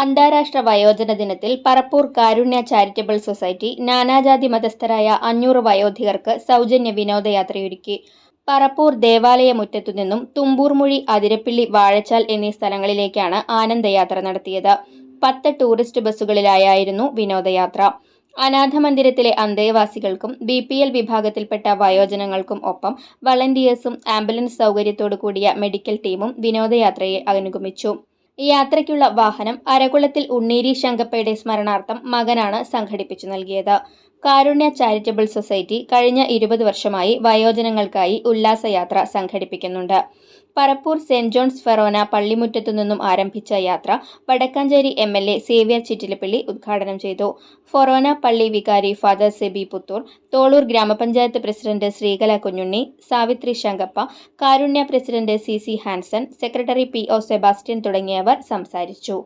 അന്താരാഷ്ട്ര വയോജന ദിനത്തിൽ പറപ്പൂർ കാരുണ്യ ചാരിറ്റബിൾ സൊസൈറ്റി നാനാജാതി മതസ്ഥരായ അഞ്ഞൂറ് വയോധികർക്ക് സൗജന്യ വിനോദയാത്രയൊരുക്കി. പറപ്പൂർ ദേവാലയമുറ്റത്തു നിന്നും തുമ്പൂർമുഴി അതിരപ്പിള്ളി വാഴച്ചാൽ എന്നീ സ്ഥലങ്ങളിലേക്കാണ് ആനന്ദയാത്ര നടത്തിയത്. പത്ത് ടൂറിസ്റ്റ് ബസ്സുകളിലായായിരുന്നു വിനോദയാത്ര. അനാഥ മന്ദിരത്തിലെ അന്തേവാസികൾക്കും ബി പി എൽ വിഭാഗത്തിൽപ്പെട്ട വയോജനങ്ങൾക്കും ഒപ്പം വളണ്ടിയേഴ്സും ആംബുലൻസ് സൗകര്യത്തോടു കൂടിയ മെഡിക്കൽ ടീമും വിനോദയാത്രയെ അനുഗമിച്ചു. യാത്രയ്ക്കുള്ള വാഹനം അരകുളത്തിൽ ഉണ്ണീരി ശങ്കപ്പയുടെ സ്മരണാർത്ഥം മകനാണ് സംഘടിപ്പിച്ചു നൽകിയത്. കാരുണ്യ ചാരിറ്റബിൾ സൊസൈറ്റി കഴിഞ്ഞ ഇരുപത് വർഷമായി വയോജനങ്ങൾക്കായി ഉല്ലാസയാത്ര സംഘടിപ്പിക്കുന്നുണ്ട്. പറപ്പൂർ സെന്റ് ജോൺസ് ഫെറോന പള്ളിമുറ്റത്തു നിന്നും ആരംഭിച്ച യാത്ര Vadakkanchery M L A Xavier Chittilappilly ഉദ്ഘാടനം ചെയ്തു. ഫൊറോന പള്ളി വികാരി ഫാദർ സെബി പുത്തൂർ തോളൂർ ഗ്രാമപഞ്ചായത്ത് president Sreekala Kunjunni Savithri Shankappa Karunya president C C Hanson secretary P O Sebastian തുടങ്ങിയവർ സംസാരിച്ചു.